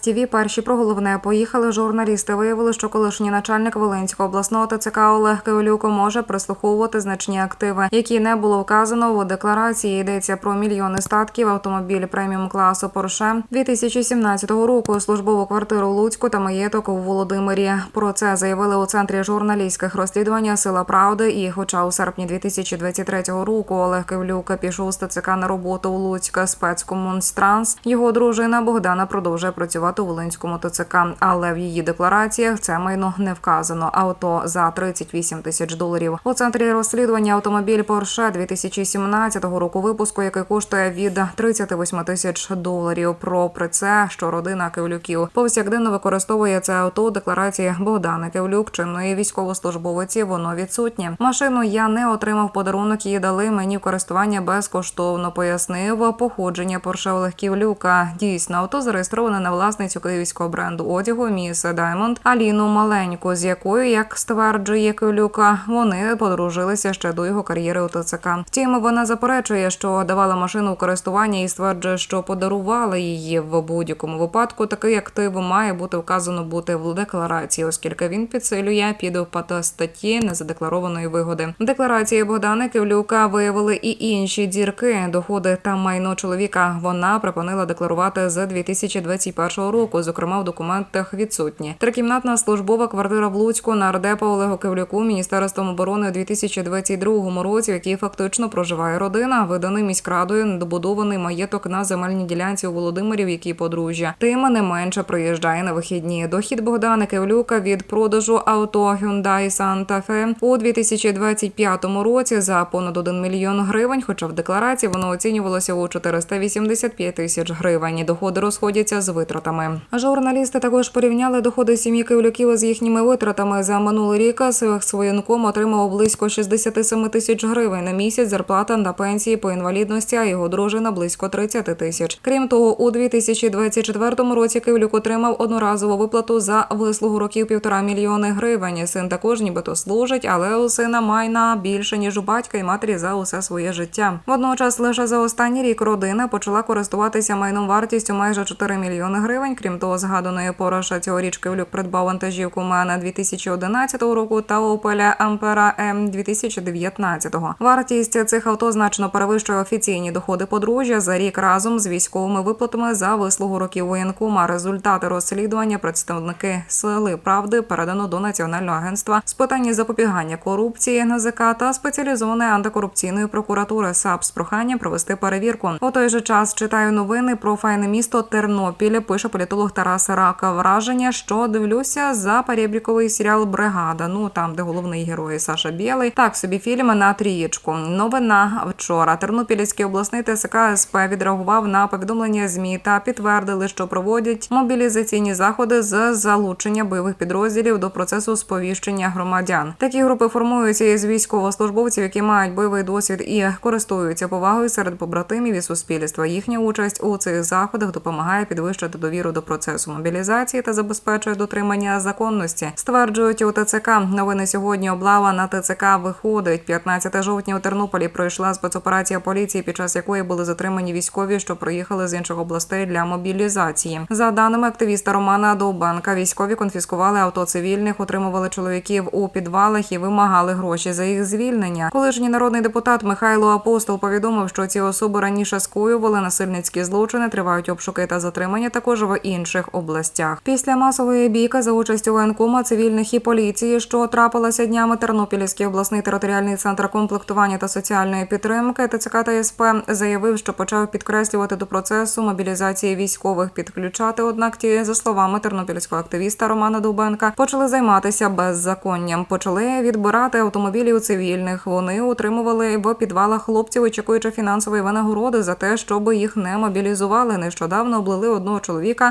ТІВІ перші про головне поїхали. Журналісти виявили, що колишній начальник Волинського обласного ТЦК Олег Кивилюк може прислуховувати значні активи, які не було вказано у декларації. Йдеться про мільйони статків, автомобіль преміум класу Порше 2017 року, службову квартиру в Луцьку та маєток у Володимирі. Про це заявили у центрі журналістських розслідувань Сила правди. І, хоча у серпні 2023 року Олег Кивлюк пішов з ТЦК на роботу у Луцька спецкомунстранс, його дружина Богдана продовжує працювати у Волинському ТЦК, але в її деклараціях це майно не вказано. Авто за 38 тисяч доларів. У центрі розслідування автомобіль Porsche 2017 року випуску, який коштує від 38 тисяч доларів. Про це, що родина Кивлюків повсякденно використовує це авто у декларації Богдана Кивлюк, чинної військовослужбовиці. Воно відсутнє. Машину я не отримав подарунок. Її дали мені в користування безкоштовно. Пояснив походження Порше Олег Ківлюка. Дійсно, авто зареєстроване на власницю київського бренду одягу Міс Даймонд Аліну Маленьку, з якою, як стверджує Кивлюка, вони подружилися ще до його кар'єри у ТЦК. Втім, вона заперечує, що давала машину у користування і стверджує, що подарувала її в будь-якому випадку. Такий актив має бути вказано бути в декларації, оскільки він підсилює підопад статті незадекларованої вигоди. Декларації Богдана Кивлюка виявили і інші дірки, доходи та майно чоловіка. Вона припинила декларувати з 2021 року. Зокрема, в документах відсутні. Трикімнатна службова квартира в Луцьку на ардепа Олегу Кивлюку міністерством оборони у 2022 році, в якій фактично проживає родина, виданий міськрадою недобудований маєток на земельній ділянці у Володимирі, в якій подружжя. Тим не менше приїжджає на вихідні. Дохід Богдана Кивлюка від продажу авто Hyundai Santa Fe у 2025 році за понад 1 мільйон гривень. Хоча в декларації воно оцінювалося у 485 тисяч гривень. Доходи розходяться з витратами. Журналісти також порівняли доходи сім'ї Кивлюків з їхніми витратами за минулий рік. Своєнком отримав близько 67 тисяч гривень на місяць. Зарплата на пенсії по інвалідності, а його дружина близько 30 тисяч. Крім того, у 2024 році Кивлюк отримав одноразову виплату за вислугу років півтора мільйони гривень. Син також нібито служить, але у сина майна більше ніж у батька і матері за усе своє життя. Водночас лише за останній рік родина почала користуватися майном вартістю майже 4 мільйони гривень. Крім того, згаданої Пороша цьогоріч Кивлюк придбав вантажівку Мана 2011 року та Opel Ampera М 2019. Вартість цих авто значно перевищує офіційні доходи подружжя за рік разом з військовими виплатами за вислугу років воєнкома. Результати розслідування представники сили правди передано до Національного агентства з питань запобігання корупції НАЗК та спеціалізованої антикорупційної прокуратури САП з проханням провести перевірку. У той же час читаю новини про файне місто Тернопіль. Пише політолог Тарас Рака. Враження, що дивлюся за перебріковий серіал Бригада. Ну там, де головний герой Саша Білий. Так собі фільм на трієчку. Новина вчора. Тернопільський обласний ТСК СП відреагував на повідомлення змі та підтвердили, що проводять мобілізаційні заходи з залучення бойових підрозділів до процесу сповіщення громадян. Такі групи формуються із військовослужбовців, які мають бойовий досвід і користуються повагою серед побратимів і суспільства. Їхня участь у цих заходах допомагає підвищити довіру до процесу мобілізації та забезпечує дотримання законності. Стверджують у ТЦК. Новини сьогодні облава на ТЦК виходить. 15 жовтня у Тернополі пройшла спецоперація поліції, під час якої були затримані військові, що приїхали з інших областей для мобілізації. За даними активіста Романа Довбанка, військові конфіскували авто цивільних, утримували чоловіків у підвалах і вимагали гроші за їх звільнення. Колишній народний депутат Михайло Апостол повідомив, що ці особи раніше скоювали насильницькі злочини, тривають обшуки та затримання також в інших областях. Після масової бійки за участю воєнкома цивільних і поліції, що трапилася днями Тернопільський обласний територіальний центр комплектування та соціальної підтримки ТЦК та СП заявив, що почав підкреслювати до процесу мобілізації військових підключати. Однак ті, за словами тернопільського активіста Романа Дубенка, почали займатися беззаконням. Почали відбирати автомобілі у цивільних. Вони утримували в підвалах хлопців, очікуючи фінансової винагороди за те, щоб їх не мобілізували. Нещодавно облили одного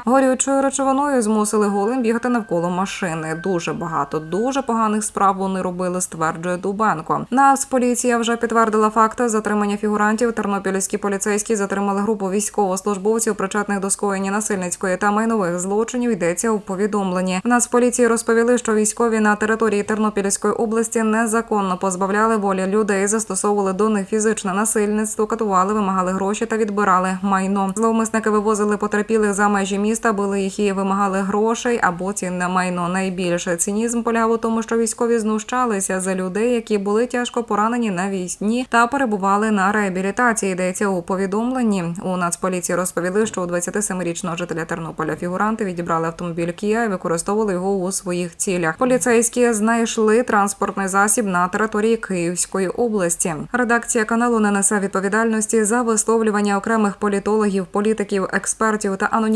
горючою речовиною, змусили голим бігати навколо машини. Дуже багато, дуже поганих справ вони робили, стверджує Дубенко. Нацполіція вже підтвердила факти затримання фігурантів. Тернопільські поліцейські затримали групу військовослужбовців, причетних до скоєння насильницької та майнових злочинів. Йдеться у повідомленні. В Нацполіції розповіли, що військові на території Тернопільської області незаконно позбавляли волі людей, застосовували до них фізичне насильництво, катували, вимагали гроші та відбирали майно. Зловмисники вивозили потерпілих за межі міста, били їх і вимагали грошей або цінне майно. Найбільше цинізм полягав у тому, що військові знущалися за людей, які були тяжко поранені на війні та перебували на реабілітації. Йдеться у повідомленні. У Нацполіції розповіли, що у 27-річного жителя Тернополя фігуранти відібрали автомобіль Kia і використовували його у своїх цілях. Поліцейські знайшли транспортний засіб на території Київської області. Редакція каналу не несе відповідальності за висловлювання окремих політологів, політиків, експертів та